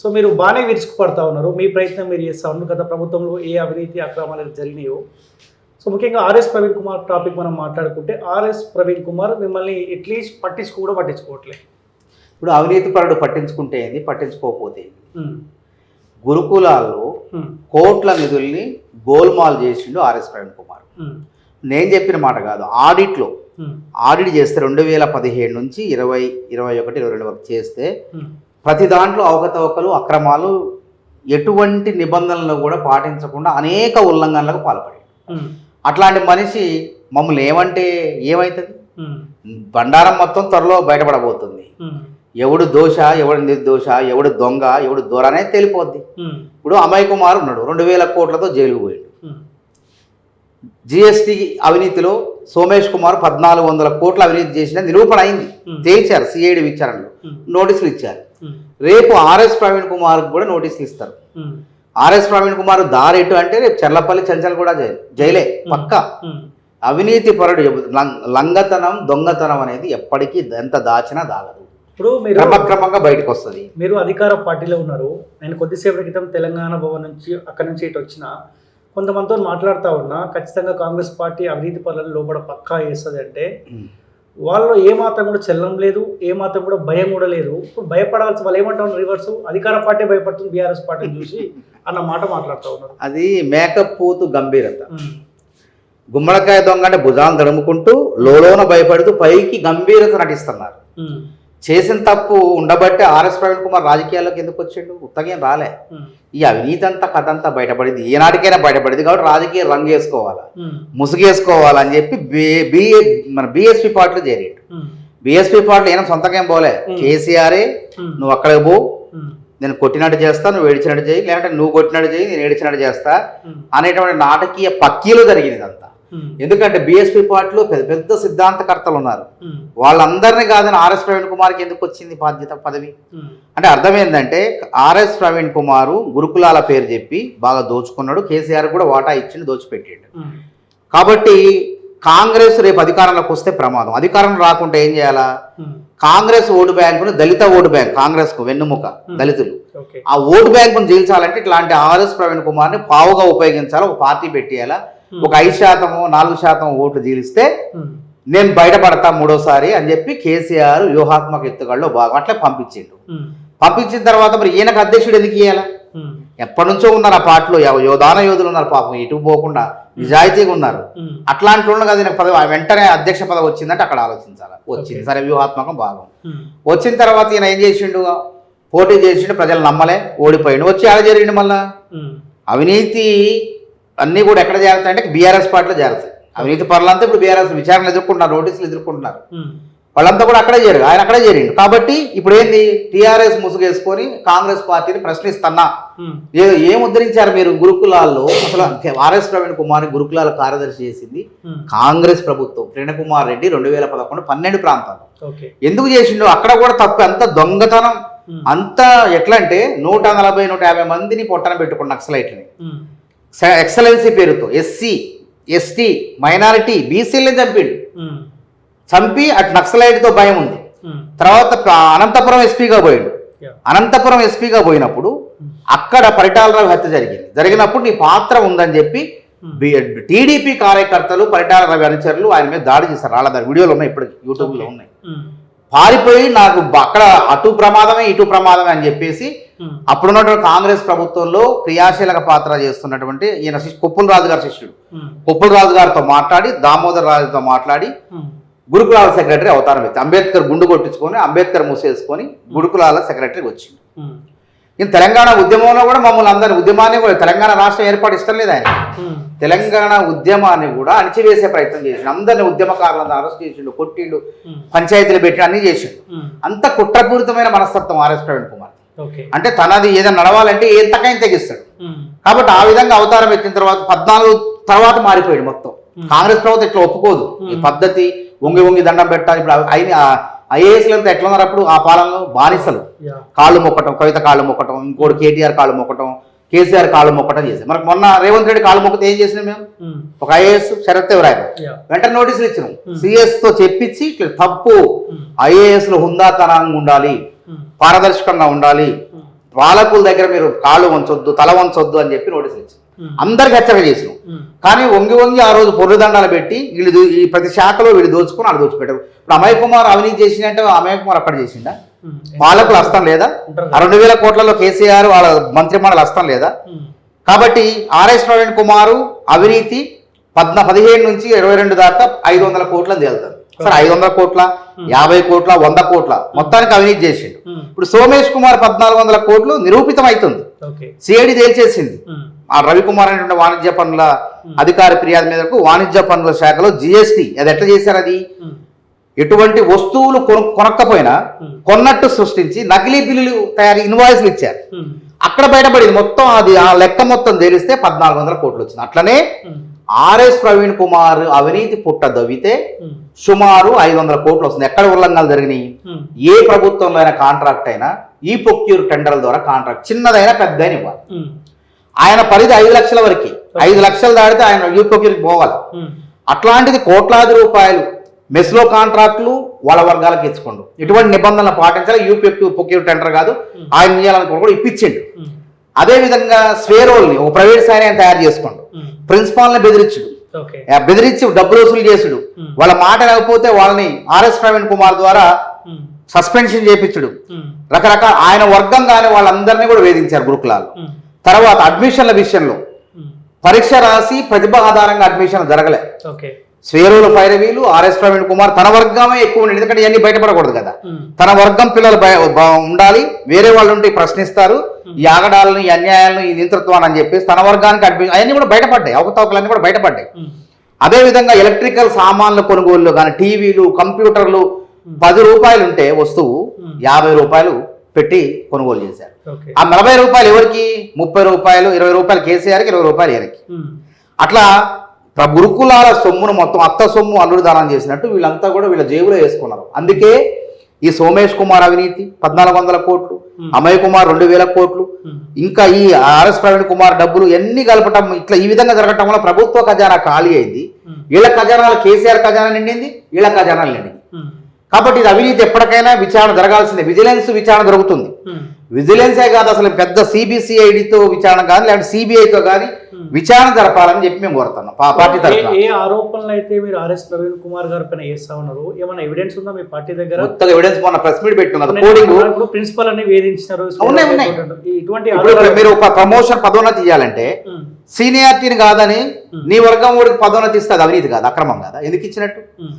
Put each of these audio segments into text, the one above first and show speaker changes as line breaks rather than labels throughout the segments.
So మీరు బాగానే విరుచుకుపడతా ఉన్నారు. మీ ప్రయత్నం మీరు చేస్తా ఉన్నారు. గత ప్రభుత్వంలో ఏ అవినీతి అక్రమాలు జరిగినాయో. సో ముఖ్యంగా ఆర్ఎస్ ప్రవీణ్ కుమార్ టాపిక్ మనం మాట్లాడుకుంటే ఆర్ఎస్ ప్రవీణ్ కుమార్ మిమ్మల్ని అట్లీస్ట్ పట్టించుకో కూడా పట్టించుకోవట్లే.
ఇప్పుడు అవినీతి పరుడు పట్టించుకుంటే ఏంది? పట్టించుకోకపోతే గురుకులాల్లో కోట్ల నిధుల్ని గోల్మాల్ చేసిండు ఆర్ఎస్ ప్రవీణ్ కుమార్. నేను చెప్పిన మాట కాదు ఆడిట్లో ఆడిట్ చేస్తే రెండు వేల పదిహేడు నుంచి ఇరవై ఇరవై ఒకటి ఇరవై రెండు వరకు చేస్తే ప్రతి దాంట్లో అవకతవకలు అక్రమాలు ఎటువంటి నిబంధనలు కూడా పాటించకుండా అనేక ఉల్లంఘనలకు పాల్పడాడు
ఉమ్,
అట్లాంటి మనిషి మమ్మల్ని ఏమంటే ఏమవుతుంది బండారం మొత్తం త్వరలో బయటపడబోతుంది. ఎవడు దోష ఎవడు నిర్దోష ఎవడు దొంగ ఎవడు దొర అనేది తెలిపోద్ది. ఇప్పుడు అమయ్ కుమార్ ఉన్నాడు రెండు వేల కోట్లతో జైలుకు పోయాడు. జిఎస్టి అవినీతిలో సోమేష్ కుమార్ పద్నాలుగు వందల కోట్ల అవినీతి చేసిన నిరూపణ అయింది. తేల్చారు సిఐడి విచారణలో. నోటీసులు ఇచ్చారు. రేపు ఆర్ఎస్ ప్రవీణ్ కుమార్ కూడా నోటీసులు ఇస్తారు.
ఉమ్,
ఆర్ఎస్ ప్రవీణ్ కుమార్ దారెటు అంటే రేపు చెర్లపల్లి చంచల్ కూడా జైలు జైలే పక్క. అవినీతి పరుడు లంగతనం దొంగతనం అనేది ఎప్పటికీ ఎంత దాచినా దాగదు.
ఇప్పుడు మీరు
క్రమక్రమంగా బయటకు వస్తుంది.
మీరు అధికార పార్టీలో ఉన్నారు. నేను కొద్దిసేపటి క్రితం తెలంగాణ భవన్ నుంచి అక్కడి నుంచి ఇటు వచ్చిన. కొంతమందితో మాట్లాడుతూ ఉన్నా. ఖచ్చితంగా కాంగ్రెస్ పార్టీ అవినీతి పనులను లోపల పక్కా వేస్తుంది అంటే వాళ్ళలో ఏ మాత్రం కూడా చెల్లం లేదు ఏ మాత్రం కూడా భయం కూడా లేదు. ఇప్పుడు భయపడాల్సి వాళ్ళు ఏమంటారు రివర్స్ అధికార పార్టీ భయపడుతుంది బీఆర్ఎస్ పార్టీని చూసి అన్న మాట మాట్లాడుతూ ఉన్నారు.
అది మేకప్ పూతు గంభీరత. గుమ్మడికాయ దొంగ అంటే భుజాలు తడుముకుంటూ లోలోన భయపడుతూ పైకి గంభీరత నటిస్తున్నారు. చేసిన తప్పు ఉండబట్టే ఆర్ఎస్ ప్రవీణ్ కుమార్ రాజకీయాల్లోకి ఎందుకు వచ్చిండు? ఉత్తగేం రాలే. ఈ అవినీతి అంతా కథ అంతా బయటపడింది. ఏనాటికైనా బయటపడింది కాబట్టి రాజకీయ రంగు వేసుకోవాలా? ముసుగేసుకోవాలని చెప్పి బిఏ మన బీఎస్పీ పార్టీలో చేరాడు. బీఎస్పీ పార్టీలో ఏమైనా సొంతంగా ఏం పోలే. కేసీఆరే నువ్వు అక్కడికి పో. నేను కొట్టినట్టు చేస్తా నువ్వు ఏడిచినట్టు చేయి. లేదంటే నువ్వు కొట్టినట్టు చేయి నేను ఏడిచినట్టు చేస్తా అనేటువంటి నాటకీయ పక్కీలో జరిగింది
ఉమ్,
ఎందుకంటే బీఎస్పీ పార్టీలో పెద్ద పెద్ద సిద్ధాంతకర్తలు ఉన్నారు.
ఉమ్,
వాళ్ళందరినీ కాదని ఆర్ఎస్ ప్రవీణ్ కుమార్కి ఎందుకు వచ్చింది బాధ్యత పదవి?
ఉమ్,
అంటే అర్థం ఏంటంటే ఆర్ఎస్ ప్రవీణ్ కుమారు గురుకులాల పేరు చెప్పి బాగా దోచుకున్నాడు. కేసీఆర్ కూడా వాటా ఇచ్చిండు దోచిపెట్టిండు. కాబట్టి కాంగ్రెస్ రేపు అధికారంలోకి వస్తే ప్రమాదం. అధికారం రాకుంటే ఏం చేయాలా? కాంగ్రెస్ ఓటు బ్యాంకును దళిత ఓటు బ్యాంక్ కాంగ్రెస్కు వెన్నుముక దళితులు. ఆ ఓటు బ్యాంకును జీల్చాలంటే ఇట్లాంటి ఆర్ఎస్ ప్రవీణ్ కుమార్ని పావుగా ఉపయోగించాలి? ఒక పార్టీ పెట్టేయాలా? ఒక ఐదు శాతము నాలుగు శాతం ఓట్లు జీలిస్తే
ఉమ్,
నేను బయటపడతా మూడోసారి అని చెప్పి కేసీఆర్ వ్యూహాత్మక ఎత్తుగడలో భాగం అట్లే పంపించిండు.
ఉమ్,
పంపించిన తర్వాత మరి ఈయనకు అధ్యక్షుడు ఎందుకు ఇయ్యాల? ఎప్పటి నుంచో ఉన్నారు ఆ పార్టీలో యోధాన యోధులు ఉన్నారు పాపం ఇటు పోకుండా నిజాయితీగా ఉన్నారు. అట్లాంటి వాళ్ళు కదా పదవి వెంటనే అధ్యక్ష పదవి వచ్చిందంటే అక్కడ ఆలోచించాలి. వచ్చింది. సరే వ్యూహాత్మకం భాగం. వచ్చిన తర్వాత ఈయన ఏం చేసిండు? పోటీ చేసిండు ప్రజలు నమ్మలే ఓడిపోయిండు. వచ్చి ఆడ జరిగిండు మళ్ళా? అవినీతి అన్నీ కూడా ఎక్కడ చేరుతాయి అంటే బీఆర్ఎస్ పార్టీలో చేరుతాయి అవినీతి పనులంతా ఇప్పుడు బీఆర్ఎస్ విచారణ ఎదుర్కొంటున్నారు నోటీసులు ఎదుర్కొంటున్నారు. వాళ్ళంతా కూడా అక్కడే చేరు ఆయన అక్కడే చేరిండు. కాబట్టి ఇప్పుడు ఏంది టీఆర్ఎస్ ముసుగేసుకొని కాంగ్రెస్ పార్టీని ప్రశ్నిస్తున్నా. ఏదో ఏం ఉద్ధరించారు మీరు గురుకులాల్లో? అసలు ఆర్ఎస్ ప్రవీణ్ కుమార్ గురుకులాల కార్యదర్శి చేసింది కాంగ్రెస్ ప్రభుత్వం కిరణ్ కుమార్ రెడ్డి రెండు వేల పదకొండు పన్నెండు ప్రాంతాలు ఎందుకు చేసిండు? అక్కడ కూడా తప్పు అంత దొంగతనం. అంత ఎట్లా అంటే నూట నలభై నూట యాభై మందిని పొట్టన పెట్టుకున్న నక్సలైట్లని. స- ఎక్సలెన్సీ పేరుతో ఎస్సీ ఎస్టీ మైనారిటీ బీసీలని చంపిండు. చంపి అటు నక్సలైట్తో భయం ఉంది. తర్వాత ప్ర- అనంతపురం ఎస్పీగా పోయిండు. అనంతపురం ఎస్పీగా పోయినప్పుడు అక్కడ పరిటాలరావు హత్య జరిగింది. జరిగినప్పుడు నీ పాత్ర ఉందని చెప్పి టీడీపీ కార్యకర్తలు పరిటాల రవి అనుచరులు ఆయన మీద దాడి చేశారు. రాళ్ళ దాడి వీడియోలు ఉన్నాయి ఇప్పుడు యూట్యూబ్లో ఉన్నాయి. పారిపోయి నాకు అక్కడ అటు ప్రమాదమే ఇటు ప్రమాదమే అని చెప్పేసి అప్పుడున్నటువంటి కాంగ్రెస్ ప్రభుత్వంలో క్రియాశీలక పాత్ర చేస్తున్నటువంటి ఈయన కొప్పుల రాజు గారి శిష్యుడు.
ఉమ్,
కొప్పుల రాజు గారితో మాట్లాడి దామోదర్ రాజుతో మాట్లాడి
ఉమ్,
గురుకులాల సెక్రటరీ అవతారం ఎత్తి అంబేద్కర్ గుండు కొట్టించుకొని అంబేద్కర్ మూసేసుకొని గురుకులాల సెక్రటరీ వచ్చింది ఈయన తెలంగాణ ఉద్యమంలో కూడా మమ్మల్ని అందరి ఉద్యమాన్ని కూడా తెలంగాణ రాష్ట్రం ఏర్పాటు ఇష్టం లేదు ఆయన తెలంగాణ ఉద్యమాన్ని కూడా అణిచివేసే ప్రయత్నం చేసిండు. అందరిని ఉద్యమకారులను అరెస్ట్ చేసిండు కొట్టిండు పంచాయతీలు పెట్టి అన్ని చేసిండు. అంత కుట్రపూరితమైన మనస్తత్వం ఆర్ఎస్ ప్రవీణ్ అంటే తనది ఏదైనా నడవాలంటే ఏం తగ్గని తెగిస్తాడు. కాబట్టి ఆ విధంగా అవతారం ఎత్తిన తర్వాత పద్నాలుగు తర్వాత మారిపోయాడు మొత్తం. కాంగ్రెస్ ప్రభుత్వం ఇట్లా ఒప్పుకోదు. ఈ. పద్ధతి వంగి వంగి దండం పెట్టాలి ఇప్పుడు అయిన ఐఏఎస్లు అంతా ఎట్లా ఉన్నారు అప్పుడు ఆ పాలనలో బానిసలు. కాళ్ళు మొక్కటం కవిత కాళ్ళు మొక్కటం ఇంకోటి కేటీఆర్ కాళ్ళు మొక్కటం కేసీఆర్ కాళ్ళు మొక్కటం చేశారు. మనకు మొన్న రేవంత్ రెడ్డి కాళ్ళు మొక్కితే ఏం చేసినాం మేము? ఒక ఐఏఎస్ శరత్ ఎవరాయన
యా.
వెంటనే నోటీసులు ఇచ్చినాం.
Hmm.
సిఎస్తో చెప్పించి ఇట్లా తప్పు.
ఉమ్,
ఐఏఎస్లో హుందాతనంగా ఉండాలి. పారదర్శకంగా ఉండాలి. పాలకుల దగ్గర మీరు కాళ్ళు వంచొద్దు తల వంచొద్దు అని చెప్పి నోటీసులు ఇచ్చింది అందరికి హెచ్చరిక చేసినాం. కానీ వంగి వంగి ఆ రోజు పొర్రుదండాలు పెట్టి వీళ్ళు ఈ ప్రతి శాఖలో వీళ్ళు దోచుకుని అక్కడ దోచిపెట్టారు. ఇప్పుడు అమయ్ కుమార్ అవినీతి చేసిందంటే అమయ్ కుమార్ అక్కడ చేసిందా పాలకులు హస్తం లేదా. రెండు వేల కోట్లలో కేసీఆర్ వాళ్ళ మంత్రిమండలి హస్తం లేదా?
ఉమ్,
కాబట్టి ఆర్ఎస్ ప్రవీణ్ కుమారు అవినీతి పద్న పదిహేను నుంచి ఇరవై రెండు దాకా ఐదు వందల కోట్లని తేలుతారు. సరే ఐదు వందల కోట్ల యాభై కోట్ల వంద కోట్ల మొత్తానికి అవినీతి చేసిండు. ఇప్పుడు సోమేష్ కుమార్ పద్నాలుగు వందల కోట్లు నిరూపితం అవుతుంది సిఐడి తేల్చేసింది. ఆ రవికుమార్ అనేటువంటి వాణిజ్య పనుల అధికారి ఫిర్యాదు మేరకు వాణిజ్య పనుల శాఖలో జిఎస్టి అది ఎట్లా చేశారు అది? ఎటువంటి వస్తువులు కొను కొనక్కపోయినా కొన్నట్టు సృష్టించి నకిలీ బిల్లులు తయారు ఇన్వాయిస్లు ఇచ్చారు. అక్కడ బయటపడింది మొత్తం అది ఆ లెక్క మొత్తం తెలిస్తే పద్నాలుగు వందల కోట్లు వచ్చింది. అట్లనే ఆర్ఎస్ ప్రవీణ్ కుమార్ అవినీతి పుట్ట దవ్వితే
ఉమ్,
సుమారు ఐదు వందల కోట్లు వస్తుంది. ఎక్కడ ఉల్లంఘనలు జరిగినాయి? ఏ ప్రభుత్వంలో అయినా కాంట్రాక్ట్ అయినా ఈ ప్రొక్యూర్ టెండర్ల ద్వారా కాంట్రాక్ట్ చిన్నదైనా పెద్దదైనా ఇవ్వాలి. ఆయన పరిధి ఐదు లక్షల వరకు. ఐదు లక్షలు దాటితే ఆయన యూ ప్రొక్యూర్కి పోవాలి. అట్లాంటిది కోట్లాది రూపాయలు మెస్లో కాంట్రాక్టులు వాళ్ళ వర్గాలకు ఇచ్చుకోండు. ఎటువంటి నిబంధనలు పాటించాలి. యూపీ ప్రొక్యూర్ టెండర్ కాదు. ఆయన ఇవ్వాలని కూడా ఇప్పించిండు.
ఉమ్,
అదే విధంగా స్వేరోల్ని ఒక ప్రైవేట్ స్థాయి ఆయన తయారు చేసుకోండు. ప్రిన్సిపాల్ని బెదిరించుడు. బెదిరించి డబ్బులు వసూలు చేసుడు. వాళ్ళ మాట లేకపోతే వాళ్ళని ఆర్ఎస్ ప్రవీణ్ కుమార్ ద్వారా సస్పెన్షన్ చేపించుడు. రకరకాల ఆయన వర్గం కానీ వాళ్ళందరినీ కూడా వేధించారు గురుకులాలు తర్వాత అడ్మిషన్ల విషయంలో పరీక్ష రాసి ప్రతిభ ఆధారంగా అడ్మిషన్ జరగలే. స్వేరుల ఫైరవీలు ఆర్ఎస్ ప్రవీణ్ కుమార్ తన వర్గమే ఎక్కువ ఉండింది. ఎందుకంటే ఇవన్నీ బయటపడకూడదు కదా. తన వర్గం పిల్లలు ఉండాలి. వేరే వాళ్ళు ఉంటే ప్రశ్నిస్తారు. ఈ ఆగడాలను ఈ అన్యాయాలను ఈ నియంతృత్వాన్ని అని చెప్పేసి తన వర్గానికి అడ్మి అవన్నీ కూడా బయటపడ్డాయి. అవకతవకలన్నీ కూడా బయటపడ్డాయి. అదేవిధంగా ఎలక్ట్రికల్ సామాన్ల కొనుగోలు కానీ టీవీలు కంప్యూటర్లు పది రూపాయలు ఉంటే వస్తువు యాభై రూపాయలు పెట్టి కొనుగోలు చేశారు. ఆ నలభై రూపాయలు ఎవరికి? ముప్పై రూపాయలు ఇరవై రూపాయలు కేసీఆర్కి ఇరవై రూపాయలు ఈయనకి.
ఉమ్,
అట్లా ప్ర- గురుకులాల సొమ్మును మొత్తం అత్త సొమ్ము అల్లుడు దానం చేసినట్టు వీళ్ళంతా కూడా వీళ్ళ జేబులో వేసుకున్నారు. అందుకే ఈ సోమేష్ కుమార్ అవినీతి పద్నాలుగు వందల కోట్లు అమయ్ కుమార్ రెండు వేల కోట్లు. ఇంకా ఈ ఆర్ఎస్ ప్రవీణ్ కుమార్ డబ్బులు ఎన్ని కలపటం ఇట్లా ఈ విధంగా జరగటం వల్ల ప్రభుత్వ ఖజానా ఖాళీ అయింది. వీళ్ళ ఖజానాలు కేసీఆర్ ఖజానా నిండింది వీళ్ళ ఖజానాలు నిండింది కాబట్టి ఇది అవినీతి ఎప్పటికైనా విచారణ జరగాల్సిందే. విజిలెన్స్ విచారణ జరుగుతుంది విజిలెన్సే కాదు అసలు పెద్ద సిబిసిఐడితో విచారణ కానీ లేదంటే సిబిఐతో కానీ విచారణ జరపాలని చెప్పి మేము కోరుతున్నాం. పార్టీ తరఫున.
ఏ ఆరోపణలు అయితే మీరు ఆర్ఎస్ ప్రవీణ్ కుమార్ గారి పైన చేస్తా ఉన్నారు? ఏమైనా ఎవిడెన్స్ ఉందా మీ పార్టీ దగ్గర?
మొత్తం ఎవిడెన్స్ మొన్న ప్రెస్ మీట్ పెట్టుకున్నారు
నేను
కోడింగ్
ప్రిన్సిపల్ అని వేధించినారు
ఉన్నాయి, ఉన్నాయి.
ఇటువంటి
మీరు ఒక ప్రమోషన్ పదోన్నతి ఇవ్వాలంటే సీనియారిటీని కాదని నీ వర్గం వాడికి పదోన్నతి ఇస్తే అది అవినీతి కాదు అక్రమం కాదా. ఎందుకు ఇచ్చినట్టు?
ఉమ్,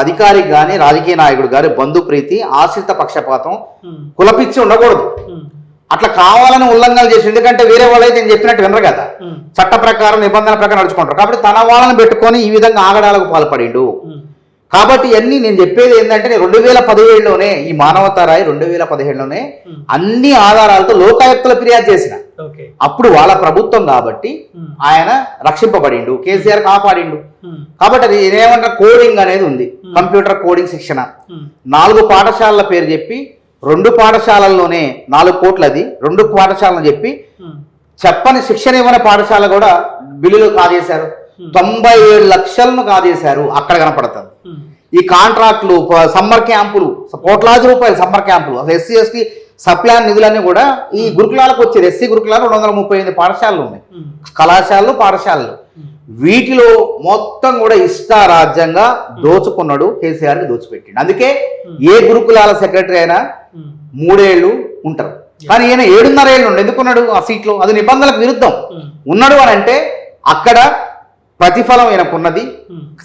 అధికారికి కానీ రాజకీయ నాయకుడు కానీ బంధు ప్రీతి ఆశ్రిత పక్షపాతం కులపిచ్చి ఉండకూడదు. అట్లా కావాలని ఉల్లంఘన చేసి ఎందుకంటే వేరే వాళ్ళైతే నేను చెప్పినట్టు వినరు కదా. చట్ట ప్రకారం నిబంధనల ప్రకారం నడుచుకుంటారు. కాబట్టి తన వాళ్ళని పెట్టుకొని ఈ విధంగా ఆగడాలకు పాల్పడిండు. కాబట్టి ఇవన్నీ నేను చెప్పేది ఏంటంటే రెండు వేల పదిహేడులోనే ఈ మానవతారాయి రెండు వేల పదిహేడులోనే అన్ని ఆధారాలతో లోకాయుక్తల ఫిర్యాదు చేసిన. అప్పుడు వాళ్ళ ప్రభుత్వం కాబట్టి ఆయన రక్షింపబడిండు కేసీఆర్ కాపాడిండు. కాబట్టి అది ఏమంటారు? కోడింగ్ అనేది ఉంది. కంప్యూటర్ కోడింగ్ శిక్షణ. నాలుగు పాఠశాలల పేరు చెప్పి రెండు పాఠశాలల్లోనే నాలుగు కోట్లది రెండు పాఠశాలను చెప్పి చెప్పని శిక్షణ ఇవ్వని పాఠశాల కూడా బిల్లులు కాజేశారు. తొంభై ఏడు లక్షలను కాజేశారు. అక్కడ కనపడుతుంది. ఈ కాంట్రాక్టులు సమ్మర్ క్యాంపులు కోట్లాది రూపాయలు సమ్మర్ క్యాంపులు అసలు ఎస్సీ ఎస్టీ సప్లాన్ నిధులన్నీ కూడా ఈ గురుకులాలకు వచ్చేది ఎస్సీ గురుకులాలు రెండు వందల ముప్పై ఎనిమిది పాఠశాలలు ఉన్నాయి. కళాశాలలు పాఠశాలలు. వీటిలో మొత్తం కూడా ఇష్టారాజ్యంగా దోచుకున్నాడు కేసీఆర్కి దోచిపెట్టిండు. అందుకే ఏ గురుకులాల సెక్రటరీ అయినా
ఉమ్,
మూడేళ్ళు ఉంటారు. కానీ ఈయన ఏడున్నర ఏళ్ళు ఉండు ఎందుకున్నాడు ఆ సీట్లో? అది నిబంధనలకు విరుద్ధం. ఉన్నాడు అని అంటే అక్కడ ప్రతిఫలం ఈయనకున్నది.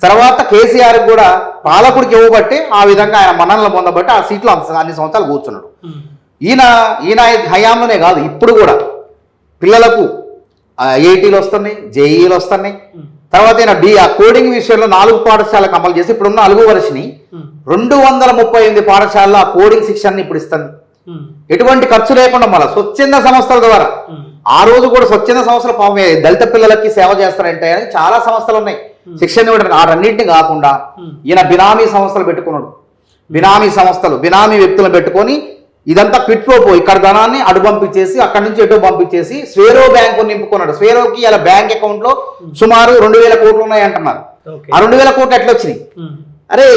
తర్వాత కేసీఆర్ కూడా పాలకుడికి ఇవ్వబట్టి ఆ విధంగా ఆయన మన్ననలు పొందబట్టి ఆ సీట్లో అన్ని సంవత్సరాలు కూర్చున్నాడు. ఈయన ఈయన హయాంలోనే కాదు ఇప్పుడు కూడా పిల్లలకు ఐఐటీలు వస్తున్నాయి జేఈలు వస్తున్నాయి. తర్వాత ఈయన డి ఆ కోడింగ్ విషయంలో నాలుగు పాఠశాలకు అమలు చేసి ఇప్పుడున్న అలుగు వర్షిని
ఉమ్,
రెండు వందల ముప్పై ఎనిమిది పాఠశాలలో ఆ కోడింగ్ శిక్షణని ఇప్పుడు ఇస్తుంది. ఎటువంటి ఖర్చు లేకుండా మళ్ళీ స్వచ్ఛంద సంస్థల ద్వారా. ఆ రోజు కూడా స్వచ్ఛంద సంస్థలు పాపం దళిత పిల్లలకి సేవ చేస్తారంటే అని చాలా సంస్థలు ఉన్నాయి. శిక్షణ ఇవ్వడానికి కాకుండా ఈయన బినామీ సంస్థలు పెట్టుకున్నాడు. బినామీ సంస్థలు బినామీ వ్యక్తులను పెట్టుకొని ఇదంతా పిట్రోపో ఇక్కడ ధనాన్ని అటు పంపించేసి అక్కడి నుంచి ఎటు పంపించేసి స్వేరో బ్యాంకు నింపుకున్నాడు. స్వేరోకి ఇలా బ్యాంక్ అకౌంట్లో సుమారు రెండు వేల కోట్లు ఉన్నాయి అంటున్నారు ఆ రెండు వేల కోట్లు ఎట్లా వచ్చినాయి? అరే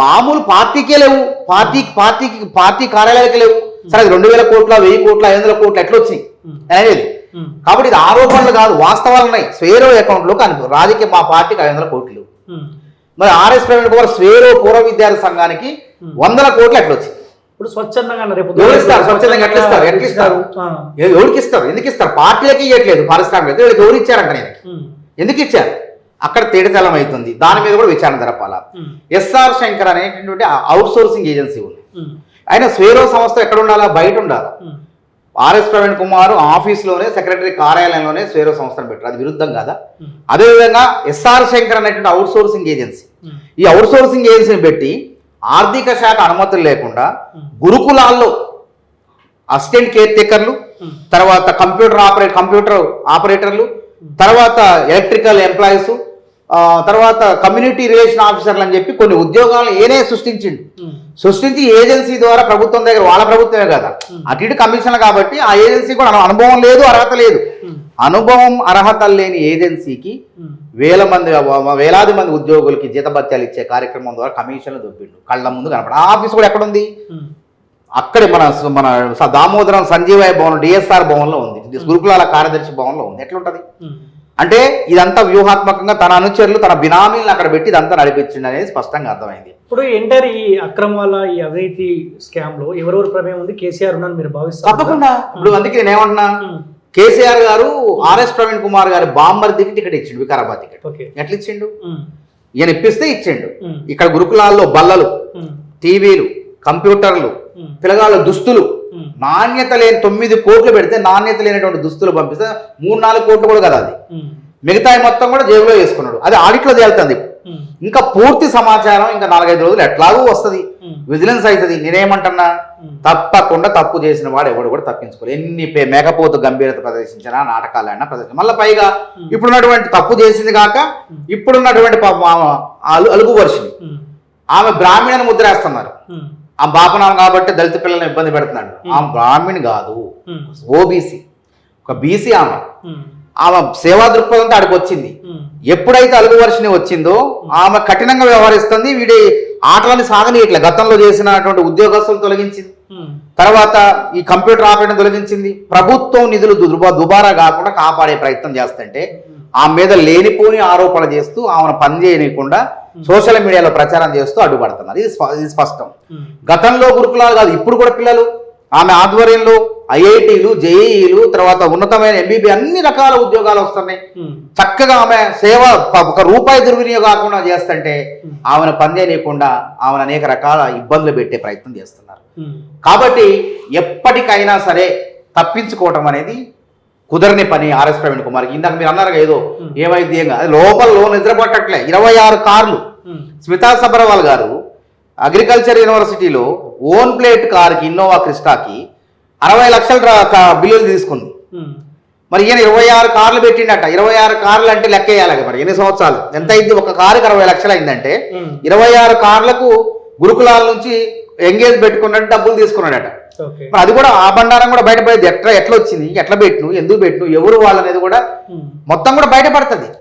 మామూలు పార్టీకే లేవు. పార్టీ పార్టీకి పార్టీ కార్యాలయాలకి లేవు. సరే అది రెండు వేల కోట్ల వెయ్యి కోట్ల ఐదు వందల కోట్ల ఎట్లా వచ్చినాయి. అనేది. కాబట్టి ఇది ఆరోపణలు కాదు వాస్తవాలు ఉన్నాయి. స్వేరో అకౌంట్లో కనుక రాజకీయ మా పార్టీకి ఐదు వందల కోట్లు. మరి ఆర్ఎస్ ప్రవీణ్ కుమార్ స్వేరో పూర్వ విద్యార్థి సంఘానికి వందల కోట్లు ఎట్లా వచ్చింది
ఇప్పుడు స్వచ్ఛందంగా అన్నారు రేపు.
ఎవరు ఇస్తారు? స్వచ్ఛందంగా ఎట్లా ఇస్తారు? ఎట్లా ఇస్తారు? ఎవరికి ఇస్తారు? ఎందుకు ఇస్తారు? పార్టీలకి ఇవ్వట్లేదు పారిశ్రామిక ఎవరు ఇచ్చారంట నేను. ఎందుకు ఇచ్చారు? అక్కడ తేడితలం అవుతుంది దాని మీద కూడా విచారణ జరపాలా. ఎస్ఆర్ శంకర్ అనేటటువంటి అవుట్ సోర్సింగ్ ఏజెన్సీ ఉంది. ఆయన స్వేరో సంస్థ ఎక్కడ ఉండాలా బయట ఉండాలా. ఆర్ఎస్ ప్రవీణ్ కుమార్ ఆఫీస్లోనే సెక్రటరీ కార్యాలయంలోనే స్వేరో సంస్థను పెట్టారు అది విరుద్ధం కదా. అదేవిధంగా ఎస్ఆర్ శంకర్ అనేటువంటి అవుట్ సోర్సింగ్ ఏజెన్సీ. ఈ అవుట్ సోర్సింగ్ ఏజెన్సీని పెట్టి ఆర్థిక శాఖ అనుమతులు లేకుండా గురుకులాల్లో అసిస్టెంట్ కేర్ టేకర్లు. తర్వాత కంప్యూటర్ ఆపరేట్ కంప్యూటర్ ఆపరేటర్లు తర్వాత ఎలక్ట్రికల్ ఎంప్లాయీస్ తర్వాత కమ్యూనిటీ రిలేషన్ ఆఫీసర్లు అని చెప్పి కొన్ని ఉద్యోగాలు ఏనే సృష్టించిండు. సృష్టించి ఏజెన్సీ ద్వారా ప్రభుత్వం దగ్గర వాళ్ళ ప్రభుత్వమే కదా అటు ఇటు కమిషన్లు కాబట్టి ఆ ఏజెన్సీ కూడా అను- అనుభవం లేదు అర్హత లేదు. అనుభవం అర్హత లేని ఏజెన్సీకి. వేల మంది వేలాది మంది ఉద్యోగులకి జీతభత్యాలు ఇచ్చే కార్యక్రమం ద్వారా కమిషన్లు దొబ్బిండు కళ్ళ ముందు కనపడ ఆఫీస్ కూడా ఎక్కడ ఉంది
ఉమ్.
అక్కడే మన మన దామోదరం సంజీవయ్య భవన్ డిఎస్ఆర్ భవన్లో ఉంది గురుకులాల కార్యదర్శి భవన్లో ఉంది ఎట్లుంటది. అంటే ఇదంతా వ్యూహాత్మకంగా తన అనుచరులు తన బినామీలను అక్కడ పెట్టి ఇదంతా నడిపించింది అనేది స్పష్టంగా అర్థమైంది
ఇప్పుడు ఎంటర్ ఈ అక్రమాల ఈ అవినీతి స్కామ్లో ఎవరెవరు ప్రమేయం ఉంది కేసీఆర్ ఉన్నాను మీరు భావిస్తారు
తప్పకుండా ఇప్పుడు అందుకే నేను ఏమంటున్నా
ఉమ్.
కేసీఆర్ గారు ఆర్ఎస్ ప్రవీణ్ కుమార్ గారి బాంబర్దికి టికెట్ ఇచ్చిండు వికారాబాద్ టికెట్
ఓకే
ఎట్లా ఇచ్చిండు. ఈయన ఇప్పిస్తే ఇచ్చిండు. ఇక్కడ గురుకులాల్లో బల్లలు. టీవీలు కంప్యూటర్లు. పిల్లగాళ్ళ దుస్తులు. నాణ్యత లేని తొమ్మిది కోట్లు పెడితే నాణ్యత లేనటువంటి దుస్తులు పంపిస్తే మూడు నాలుగు కోట్లు కూడా కదా అది. మిగతా మొత్తం కూడా జేబులో వేసుకున్నాడు అది ఆడిట్లో తేలుతుంది. ఇంకా పూర్తి సమాచారం ఇంకా నాలుగైదు రోజులు ఎట్లాగూ వస్తుంది. విజిలెన్స్ అవుతుంది నేనేమంటున్నా. తప్పకుండా తప్పు చేసిన వాడు ఎవడు కూడా తప్పించుకోలేదు ఎన్ని మేకపోతు గంభీరత ప్రదర్శించినా నాటకాలైనా ప్రదర్శించిన మళ్ళీ పైగా ఇప్పుడున్నటువంటి తప్పు చేసింది కాక ఇప్పుడున్నటువంటి అలుగు వర్షిని. ఆమె బ్రాహ్మణని ముద్రేస్తున్నారు. ఆ బాపనాం కాబట్టి దళిత పిల్లల్ని ఇబ్బంది పెడుతున్నాడు. ఆమె బ్రాహ్మణి కాదు. ఓబీసీ ఒక బీసీ ఆమె. ఆమె సేవా దృక్పథంతో ఆడికి వచ్చింది. ఎప్పుడైతే అలుగు వర్షిని వచ్చిందో ఆమె కఠినంగా వ్యవహరిస్తుంది. వీడి ఆటలని సాగని ఇట్లా గతంలో చేసినటువంటి ఉద్యోగస్తులు తొలగించింది. తర్వాత ఈ కంప్యూటర్ ఆపరేషన్ తొలగించింది. ప్రభుత్వం నిధులు దుర్బా దుబారా కాకుండా కాపాడే ప్రయత్నం చేస్తుంటే ఆమె మీద లేనిపోని ఆరోపణ చేస్తూ ఆమెను పనిచేయనీయకుండా సోషల్ మీడియాలో ప్రచారం చేస్తూ అడ్డుపడుతున్నారు ఇది ఇది స్పష్టం
ఉమ్.
గతంలో గురుకులాలు కాదు ఇప్పుడు కూడా పిల్లలు ఆమె ఆధ్వర్యంలో ఐఐటీలు జేఈలు తర్వాత ఉన్నతమైన ఎంబీబీ అన్ని రకాల ఉద్యోగాలు వస్తున్నాయి
ఉమ్.
చక్కగా ఆమె సేవ ఒక రూపాయి దుర్వినియోగం కాకుండా చేస్తుంటే ఆమెను పనిచేయనీయకుండా ఆమెను అనేక రకాల ఇబ్బందులు పెట్టే ప్రయత్నం చేస్తున్నారు. కాబట్టి ఎప్పటికైనా సరే తప్పించుకోవటం అనేది కుదరని పని ఆర్ఎస్ ప్రవీణ్ కుమార్ ఇందాక మీరు అన్నారు ఏదో ఏమైంది ఏం కాదు. అది లోపల లో నిద్రపట్టట్లే. ఇరవై ఆరు కార్లు. స్మితా సబర్వాల్ గారు అగ్రికల్చర్ యూనివర్సిటీలో ఓన్ ప్లేట్ కార్కి ఇన్నోవా క్రిస్టాకి అరవై లక్షల బిల్లులు తీసుకుంది. మరి ఈయన ఇరవై ఆరు కార్లు పెట్టిండట. ఇరవై ఆరు కార్లు అంటే లెక్క వేయాలి మరి. ఎన్ని సంవత్సరాలు? ఎంత అయింది? ఒక కారుకి అరవై లక్షలు అయిందంటే. ఇరవై ఆరు కార్లకు గురుకులాల నుంచి ఎంగేజ్ పెట్టుకున్నట్టు డబ్బులు తీసుకున్నాడట. మరి అది కూడా ఆ బండారం కూడా బయటపడేది. ఎట్లా ఎట్లా వచ్చింది? ఎట్లా పెట్టిను ఎందుకు పెట్టిను ఎవరు వాళ్ళు అనేది కూడా. మొత్తం కూడా బయటపడుతుంది.